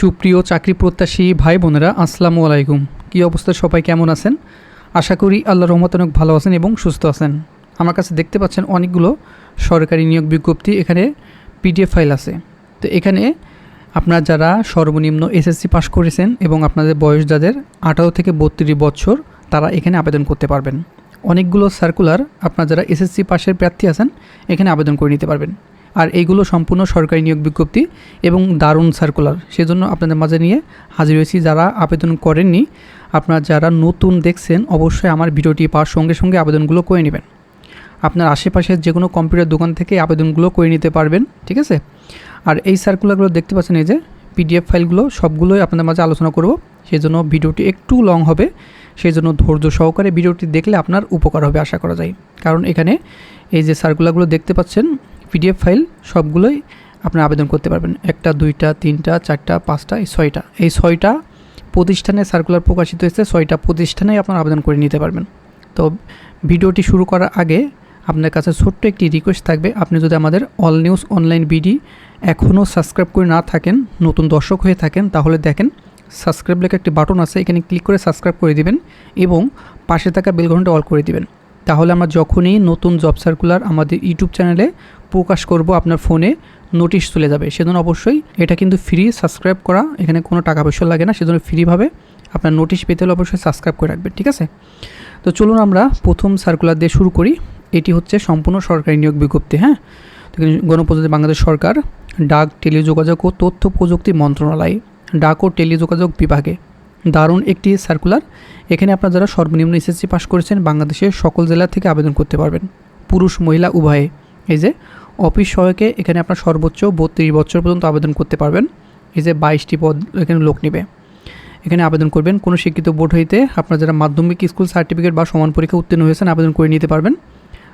সুপ্রিয় চাকরি প্রত্যাশী ভাই বোনেরা, আসসালামু আলাইকুম। কী অবস্থা? সবাই কেমন আছেন? আশা করি আল্লাহ রহমত অনেক ভালো আছেন এবং সুস্থ আছেন। আমার কাছে দেখতে পাচ্ছেন অনেকগুলো সরকারি নিয়োগ বিজ্ঞপ্তি, এখানে পিডিএফ ফাইল আছে। তো এখানে আপনারা যারা সর্বনিম্ন এসএসসি পাস করেছেন এবং আপনাদের বয়স যাদের আঠারো থেকে বত্রিশ বছর, তারা এখানে আবেদন করতে পারবেন। অনেকগুলো সার্কুলার আপনারা যারা এসএসসি পাশের প্রার্থী আছেন, এখানে আবেদন করে নিতে পারবেন। আর এইগুলো সম্পূর্ণ সরকারি নিয়োগ বিজ্ঞপ্তি এবং দারুণ সার্কুলার সেজন্য আপনাদের মাঝে নিয়ে হাজির হয়েছি যারা আবেদন করেননি। আপনারা যারা নতুন দেখছেন, অবশ্যই আমার ভিডিওটি পাওয়ার সঙ্গে সঙ্গে আবেদনগুলো করে নেবেন। আপনার আশেপাশের যে কোনো কম্পিউটার দোকান থেকে আবেদনগুলো করে নিতে পারবেন, ঠিক আছে? আর এই সার্কুলারগুলো দেখতে পাচ্ছেন এই যে পিডিএফ ফাইলগুলো, সবগুলোই আপনাদের মাঝে আলোচনা করব। সেই জন্য ভিডিওটি একটু লং হবে। সেই জন্য ধৈর্য সহকারে ভিডিওটি দেখলে আপনার উপকার হবে, আশা করা যায়। কারণ এখানে এই যে সার্কুলারগুলো দেখতে পাচ্ছেন পিডিএফ ফাইল সবগুলোই আপনার আবেদন করতে পারবেন। একটা, দুইটা, তিনটা, চারটা, পাঁচটা, এই ছয়টা। এই ছয়টা প্রতিষ্ঠানে সার্কুলার প্রকাশিত হয়েছে, ছয়টা প্রতিষ্ঠানেই আপনার আবেদন করে নিতে পারবেন। তো ভিডিওটি শুরু করার আগে আপনার কাছে ছোট্ট একটি রিকোয়েস্ট থাকবে। আপনি যদি আমাদের অল নিউজ অনলাইন বিডি এখনও সাবস্ক্রাইব করে না থাকেন, নতুন দর্শক হয়ে থাকেন, তাহলে দেখেন সাবস্ক্রাইব লেখা একটি বাটন আছে, এখানে ক্লিক করে সাবস্ক্রাইব করে দিবেন এবং পাশে থাকা বেল ঘণ্টা অল করে দিবেন। তাহলে আমরা যখনই নতুন জব সার্কুলার আমাদের ইউটিউব চ্যানেলে প্রকাশ করব আপনার ফোনে নোটিশ চলে যাবে। সেজন্য অবশ্যই এটা কিন্তু ফ্রি সাবস্ক্রাইব করা। এখানে কোনো টাকা পয়সা লাগে না, সেজন্য ফ্রিভাবে আপনার নোটিশ পেতে হলে অবশ্যই সাবস্ক্রাইব করে রাখবেন, ঠিক আছে? তো চলুন আমরা প্রথম সার্কুলার দিয়ে শুরু করি। এটি হচ্ছে সম্পূর্ণ সরকারি নিয়োগ বিজ্ঞপ্তি হ্যাঁ? তো গণপ্রজাতন্ত্রী বাংলাদেশ সরকার, ডাক, টেলিযোগাযোগ ও তথ্য প্রযুক্তি মন্ত্রণালয়, ডাক ও টেলিযোগাযোগ বিভাগে। দারুণ একটি সার্কুলার এখানে আপনারা যারা সর্বনিম্ন এসএসসি পাস করেছেন, বাংলাদেশের সকল জেলা থেকে আবেদন করতে পারবেন। পুরুষ, মহিলা, উভয়ে। এই যে অফিস সহায়কে এখানে আপনার সর্বোচ্চ বত্রিশ বছর পর্যন্ত আবেদন করতে পারবেন। এই যে বাইশটি পদ এখানে লোক নেবে। এখানে আবেদন করবেন। কোনো শিক্ষিত বোর্ড হইতে আপনার যারা মাধ্যমিক, স্কুল সার্টিফিকেট বা সমান পরীক্ষা উত্তীর্ণ হয়েছেন আবেদন করে নিতে পারবেন।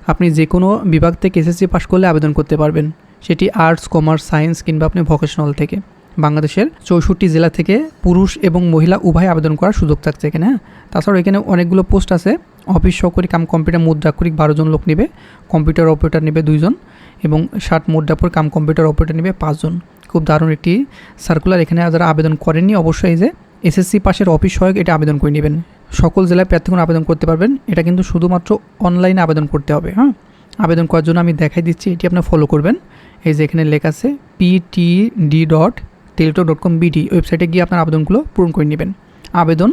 আপনি যে কোনো বিভাগ থেকে এসএসসি পাস করলে আবেদন করতে পারবেন। সেটি আর্টস, কমার্স, সায়েন্স কিংবা আপনি ভোকেশনাল থেকে। বাংলাদেশের চৌষট্টি জেলা থেকে পুরুষ এবং মহিলা উভয় আবেদন করার সুযোগ থাকছে এখানে হ্যাঁ? তাছাড়াও এখানে অনেকগুলো পোস্ট আছে। অফিস সহকারী কাম কম্পিউটার মুদ্রাক্ষরিক বারো জন লোক নেবে। কম্পিউটার অপারেটর নেবে দুইজন। এবং ষাট মুদ্রাপুর কাম কম্পিউটার অপারেটর নেবে পাঁচজন। খুব দারুণ একটি সার্কুলার এখানে যারা আবেদন করেননি, অবশ্যই যে এসএসসি পাশের অফিস সহায়ক এটা আবেদন করে নেবেন। সকল জেলায় প্রার্থীগণ আবেদন করতে পারবেন। এটা কিন্তু শুধুমাত্র অনলাইনে আবেদন করতে হবে হ্যাঁ? আবেদন করার জন্য আমি দেখাই দিচ্ছি, এটি আপনার ফলো করবেন। এই যে এখানে লেখা আছে PTD dot teletalk dot com BD ওয়েবসাইটে গিয়ে আপনার আবেদনগুলো পূরণ করে নেবেন। আবেদন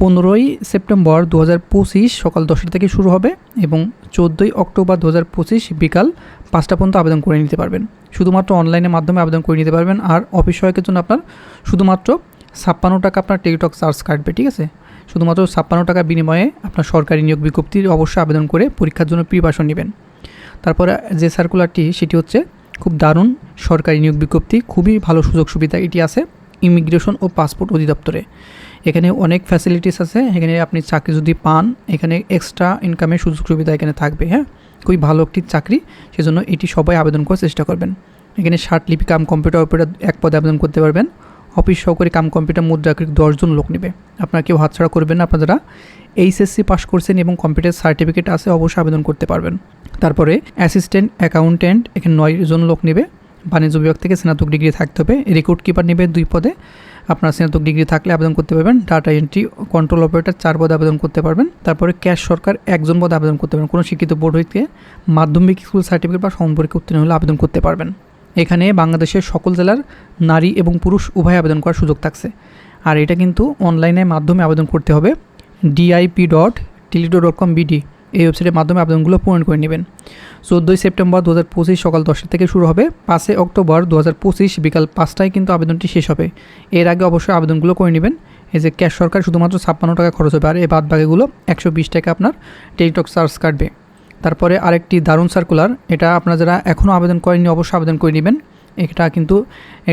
পনেরোই সেপ্টেম্বর দু হাজার পঁচিশ সকাল দশটা থেকে শুরু হবে এবং চোদ্দোই অক্টোবর দু হাজার পঁচিশ বিকাল পাঁচটা পর্যন্ত আবেদন করে নিতে পারবেন। শুধুমাত্র অনলাইনের মাধ্যমে আবেদন করে নিতে পারবেন। আর অফিস সহায়কের জন্য আপনার শুধুমাত্র ছাপ্পান্ন টাকা আপনার টেলিটক চার্জ কাটবে, ঠিক আছে? শুধুমাত্র ছাপ্পান্ন টাকা বিনিময়ে আপনার সরকারি নিয়োগ বিজ্ঞপ্তির অবশ্যই আবেদন করে পরীক্ষার জন্য প্রিপারেশন নেবেন। তারপরে যে সার্কুলারটি সেটি হচ্ছে খুব দারুণ সরকারি নিয়োগ বিজ্ঞপ্তি। খুবই ভালো সুযোগ সুবিধা এটি আছে ইমিগ্রেশন ও পাসপোর্ট অধিদপ্তরে। এখানে অনেক ফ্যাসিলিটিস আছে। এখানে আপনি চাকরি যদি পান, এখানে এক্সট্রা ইনকামের সুযোগ সুবিধা এখানে থাকবে হ্যাঁ? খুবই ভালো একটি চাকরি, সেজন্য এটি সবাই আবেদন করার চেষ্টা করবেন। এখানে ষাট লিপি কাম কম্পিউটার অপারেটর এক পদে আবেদন করতে পারবেন। অফিস সহকারী কাম কম্পিউটার মুদ্রাকৃত দশজন লোক নেবে। আপনারা কেউ হাতছাড়া করবেন না, আপনারা এইচএসসি পাস করছেন এবং কম্পিউটার সার্টিফিকেট আছে, অবশ্যই আবেদন করতে পারবেন। তারপরে অ্যাসিস্ট্যান্ট অ্যাকাউন্ট্যান্ট এখানে নয় জন লোক নেবে। বাণিজ্য বিভাগ থেকে স্নাতক ডিগ্রি থাকতে হবে। রেকর্ড কিপার নেবে দুই পদে। আপনার স্নাতক ডিগ্রি থাকলে আবেদন করতে পারবেন। ডাটা এন্ট্রি কন্ট্রোল অপারেটর চার পদে আবেদন করতে পারবেন। তারপরে ক্যাশ সরকার একজন পদে আবেদন করতে পারবেন। কোনো শিক্ষিত বোর্ড হইতে মাধ্যমিক স্কুল সার্টিফিকেট বা সম্পর্কে উত্তীর্ণ হলে আবেদন করতে পারবেন। এখানে বাংলাদেশের সকল জেলার নারী এবং পুরুষ উভয় আবেদন করার সুযোগ থাকছে। আর এটা কিন্তু অনলাইনের মাধ্যমে আবেদন করতে হবে। DIP dot teletalk dot com BD এই ওয়েবসাইটের মাধ্যমে আবেদনগুলো পূরণ করে নেবেন। চোদ্দোই সেপ্টেম্বর দু হাজার পঁচিশ সকাল দশটা থেকে শুরু হবে। পাঁচই অক্টোবর দু হাজার পঁচিশ বিকাল পাঁচটায় কিন্তু আবেদনটি শেষ হবে। এর আগে অবশ্যই আবেদনগুলো করে নেবেন। এই যে ক্যাশ সরকার শুধুমাত্র ছাপ্পান্ন টাকা খরচ হবে আর এই বাদ বাকিগুলো একশো বিশ টাকা আপনার টেলিটক চার্জ কাটবে। তারপরে আরেকটি দারুণ সার্কুলার এটা আপনারা যারা এখনও আবেদন করেননি অবশ্যই আবেদন করে নেবেন। এটা কিন্তু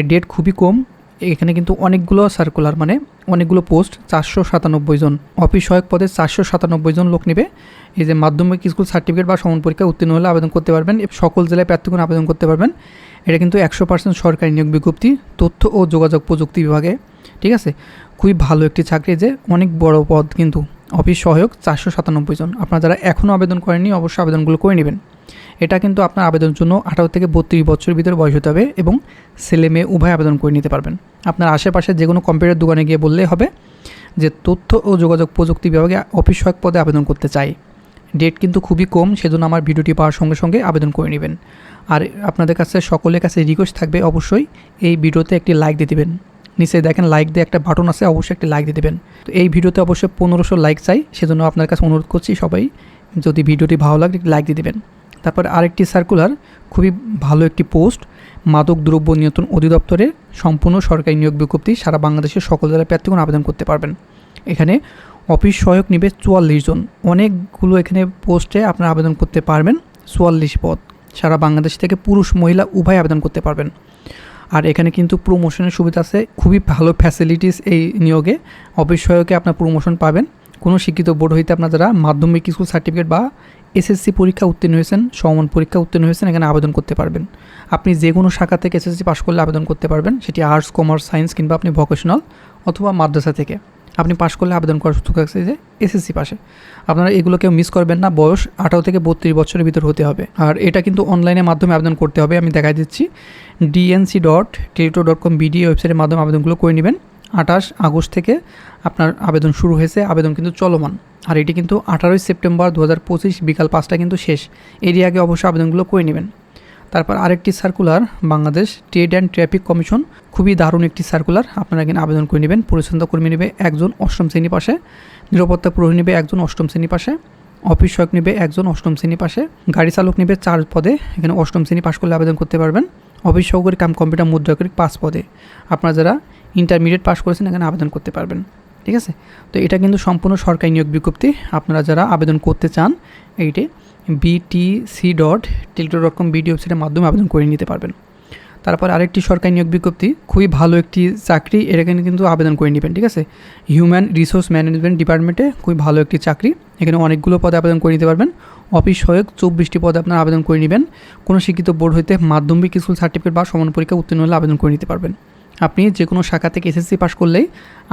ডেট খুবই কম। এখানে কিন্তু অনেকগুলো সার্কুলার মানে অনেকগুলো পোস্ট চারশো সাতানব্বই জন। অফিস সহায়ক পদে চারশো সাতানব্বই জন লোক নেবে। এই যে মাধ্যমিক স্কুল সার্টিফিকেট বা সমান পরীক্ষা উত্তীর্ণ হলে আবেদন করতে পারবেন। সকল জেলায় প্রার্থীগণ আবেদন করতে পারবেন। এটা কিন্তু একশো পার্সেন্ট সরকারি নিয়োগ বিজ্ঞপ্তি, তথ্য ও যোগাযোগ প্রযুক্তি বিভাগে। ঠিক আছে? খুবই ভালো একটি চাকরি যে অনেক বড় পদ কিন্তু। অফিস সহায়ক চারশো সাতানব্বই জন। আপনারা যারা এখনও আবেদন করেননি, অবশ্যই আবেদনগুলো করে নেবেন। এটা কিন্তু আপনার আবেদনের জন্য আঠারো থেকে বত্রিশ বছরের ভিতরে বয়স হতে হবে এবং ছেলে মেয়ে উভয় আবেদন করে নিতে পারবেন। আপনার আশেপাশে যে কোনো কম্পিউটার দোকানে গিয়ে বললে হবে যে তথ্য ও যোগাযোগ প্রযুক্তি বিভাগে অফিস সহায়ক পদে আবেদন করতে চাই। ডেট কিন্তু খুবই কম, সেজন্য আমার ভিডিওটি পাওয়ার সঙ্গে সঙ্গে আবেদন করে নেবেন। আর আপনাদের কাছে, সকলের কাছে রিকোয়েস্ট থাকবে অবশ্যই এই ভিডিওতে একটি লাইক দিয়ে দেবেন। নিচে দেখেন লাইক দিয়ে একটা বাটন আছে, অবশ্যই একটি লাইক দিয়ে দেবেন। তো এই ভিডিওতে অবশ্যই পনেরোশো লাইক চাই, সেজন্য আপনার কাছে অনুরোধ করছি সবাই যদি ভিডিওটি ভালো লাগে লাইক দিয়ে দেবেন। তারপর আরেকটি সার্কুলার খুবই ভালো একটি পোস্ট মাদক দ্রব্য নিয়ন্ত্রণ অধিদপ্তরে সম্পূর্ণ সরকারি নিয়োগ বিজ্ঞপ্তি সারা বাংলাদেশের সকল জেলার প্রার্থীগণ আবেদন করতে পারবেন। এখানে অফিস সহায়ক নিবে চুয়াল্লিশ জন। অনেকগুলো এখানে পোস্টে আপনারা আবেদন করতে পারবেন, চুয়াল্লিশ পদ। সারা বাংলাদেশ থেকে পুরুষ, মহিলা উভয় আবেদন করতে পারবেন। আর এখানে কিন্তু প্রমোশনের সুবিধা আছে, খুবই ভালো ফ্যাসিলিটিস এই নিয়োগে। অফিস সহায়কে আপনার প্রমোশন পাবেন। কোনো শিক্ষিত বোর্ড হইতে আপনার মাধ্যমিক স্কুল সার্টিফিকেট বা এসএসসি পরীক্ষা উত্তীর্ণ হয়েছেন সমান পরীক্ষা উত্তীর্ণ হয়েছেন, এখানে আবেদন করতে পারবেন। আপনি যে কোনো শাখা থেকে এসএসসি পাশ করলে আবেদন করতে পারবেন, সেটি আর্টস, কমার্স, সায়েন্স কিংবা আপনি ভোকেশনাল অথবা মাদ্রাসা থেকে। আপনি পাশ করলে আবেদন করার সুযোগ আছে যে এসএসসি পাশে। আপনারা এগুলো কেউ মিস করবেন না, বয়স আঠারো থেকে বত্রিশ বছরের ভিতর হতে হবে। আর এটা কিন্তু অনলাইনের মাধ্যমে আবেদন করতে হবে, আমি দেখাই দিচ্ছি DNC dot teletalk dot com BD ওয়েবসাইটের মাধ্যমে আবেদনগুলো করে নেবেন। আঠাশ আগস্ট থেকে আপনার আবেদন শুরু হয়েছে। আবেদন কিন্তু চলমান। আর এটি কিন্তু আঠারোই সেপ্টেম্বর দু হাজার পঁচিশ বিকাল পাঁচটা কিন্তু শেষ। এরই আগে অবশ্যই আবেদনগুলো করে নেবেন। তারপর আরেকটি circular, Bangladesh trade and traffic commission. খুবই দারুণ একটি সার্কুলার। আপনারা এখানে আবেদন করে নেবেন। পরিচ্ছন্নতা কর্মী নেবে একজন অষ্টম শ্রেণি পাশে। নিরাপত্তা প্রহরী নেবে একজন অষ্টম শ্রেণি পাশে। অফিস সহায়ক নেবে একজন অষ্টম শ্রেণি পাশে। গাড়ি চালক নেবে চার পদে। এখানে অষ্টম শ্রেণি পাশ করলে আবেদন করতে পারবেন। অফিস সহকারী কাম কম্পিউটার মুদ্রাকরিক পাঁচ পদে। আপনারা যারা ইন্টারমিডিয়েট পাস করেছেন, এখানে আবেদন করতে পারবেন। ঠিক আছে? তো এটা কিন্তু সম্পূর্ণ সরকারি নিয়োগ বিজ্ঞপ্তি। আপনারা যারা আবেদন করতে চান, এইটি BTC dot teletalk dot com BD ওয়েবসাইটের মাধ্যমে আবেদন করে নিতে পারবেন। তারপর আরেকটি সরকারি নিয়োগ বিজ্ঞপ্তি, খুবই ভালো একটি চাকরি এখানে কিন্তু আবেদন করে নেবেন, ঠিক আছে? হিউম্যান রিসোর্স ম্যানেজমেন্ট ডিপার্টমেন্টে খুবই ভালো একটি চাকরি, এখানে অনেকগুলো পদে আবেদন করে নিতে পারবেন। অফিস সহায়ক চব্বিশটি পদে আপনার আবেদন করে নেবেন। কোনো শিক্ষিত বোর্ড হইতে মাধ্যমিক স্কুল সার্টিফিকেট বা সমান পরীক্ষা উত্তীর্ণ হলে আবেদন করে নিতে পারবেন। আপনি যে কোনো শাখা থেকে এসএসসি পাস করলেই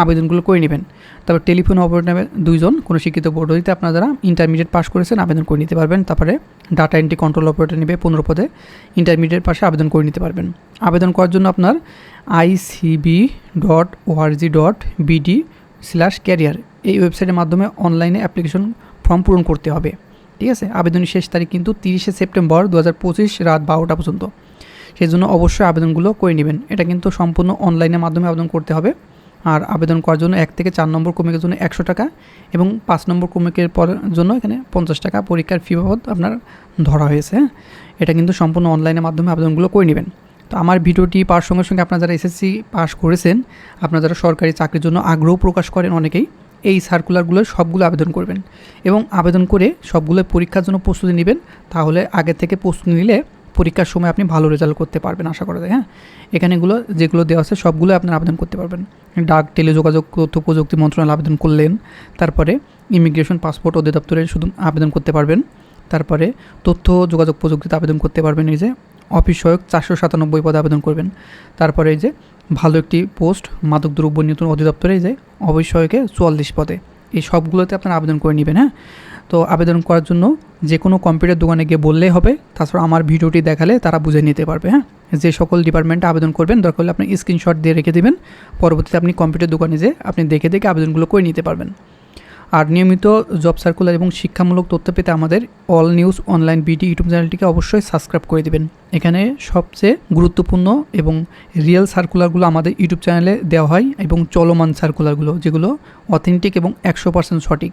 আবেদনগুলো করে নেবেন। তারপর টেলিফোন অপারেটর দুইজন, কোনো শিক্ষিত বোর্ড হইতে আপনারা যারা ইন্টারমিডিয়েট পাস করেছেন আবেদন করে নিতে পারবেন। তারপরে ডাটা এন্ট্রি কন্ট্রোল অপারেটর নেবে পনেরো পদে ইন্টারমিডিয়েট পাশে আবেদন করে নিতে পারবেন। আবেদন করার জন্য আপনার ICB dot ORG dot BD slash career এই ওয়েবসাইটের মাধ্যমে অনলাইনে অ্যাপ্লিকেশন ফর্ম পূরণ করতে হবে। ঠিক আছে? আবেদনের শেষ তারিখ কিন্তু তিরিশে সেপ্টেম্বর দু হাজার পঁচিশ রাত বারোটা পর্যন্ত। সেই জন্য অবশ্যই আবেদনগুলো করে নেবেন। এটা কিন্তু সম্পূর্ণ অনলাইনের মাধ্যমে আবেদন করতে হবে। আর আবেদন করার জন্য এক থেকে চার নম্বর কমিকের জন্য একশো টাকা এবং পাঁচ নম্বর কমিকের পর জন্য এখানে পঞ্চাশ টাকা পরীক্ষার ফি বাবদ আপনার ধরা হয়েছে। হ্যাঁ এটা কিন্তু সম্পূর্ণ অনলাইনের মাধ্যমে আবেদনগুলো করে নেবেন। তো আমার ভিডিওটি পাওয়ার সঙ্গে সঙ্গে আপনারা যারা এসএসসি পাস করেছেন, আপনারা যারা সরকারি চাকরির জন্য আগ্রহ প্রকাশ করেন অনেকেই, এই সার্কুলারগুলো সবগুলো আবেদন করবেন। এবং আবেদন করে সবগুলো পরীক্ষার জন্য প্রস্তুতি নেবেন, তাহলে আগে থেকে প্রস্তুতি নিলে পরীক্ষার সময় আপনি ভালো রেজাল্ট করতে পারবেন, আশা করা যায় হ্যাঁ? এখানেগুলো যেগুলো দেওয়া আছে, সবগুলো আপনার আবেদন করতে পারবেন। ডাক, টেলিযোগাযোগ, তথ্য প্রযুক্তি মন্ত্রণালয় আবেদন করলেন, তারপরে ইমিগ্রেশন পাসপোর্ট অধিদপ্তরে শুধু আবেদন করতে পারবেন, তারপরে তথ্য, যোগাযোগ প্রযুক্তিতে আবেদন করতে পারবেন, এই যে অফিস সহায়ক চারশো সাতানব্বই পদে আবেদন করবেন, তারপরে এই যে ভালো একটি পোস্ট, মাদক দ্রব্য নিয়ন্ত্রণ অধিদপ্তরে, এই যে অফিস সহায়কে চুয়াল্লিশ পদে, এই সবগুলোতে আপনারা আবেদন করে নেবেন হ্যাঁ? তো আবেদন করার জন্য যে কোনো কম্পিউটার দোকানে গিয়ে বললেই হবে। তাছাড়া আমার ভিডিওটি দেখালে তারা বুঝে নিতে পারবে হ্যাঁ? যে সকল ডিপার্টমেন্টে আবেদন করবেন, দরকার হলে আপনি স্ক্রিনশট দিয়ে রেখে দেবেন। পরবর্তীতে আপনি কম্পিউটার দোকানে যেয়ে আপনি দেখে দেখে আবেদনগুলো করে নিতে পারবেন। আর নিয়মিত জব সার্কুলার এবং শিক্ষামূলক তথ্য পেতে আমাদের all news online BD YouTube চ্যানেলটিকে অবশ্যই সাবস্ক্রাইব করে দেবেন। এখানে সবচেয়ে গুরুত্বপূর্ণ এবং রিয়েল সার্কুলারগুলো আমাদের ইউটিউব চ্যানেলে দেওয়া হয় এবং চলমান সার্কুলারগুলো যেগুলো অথেন্টিক এবং একশো পার্সেন্ট সঠিক।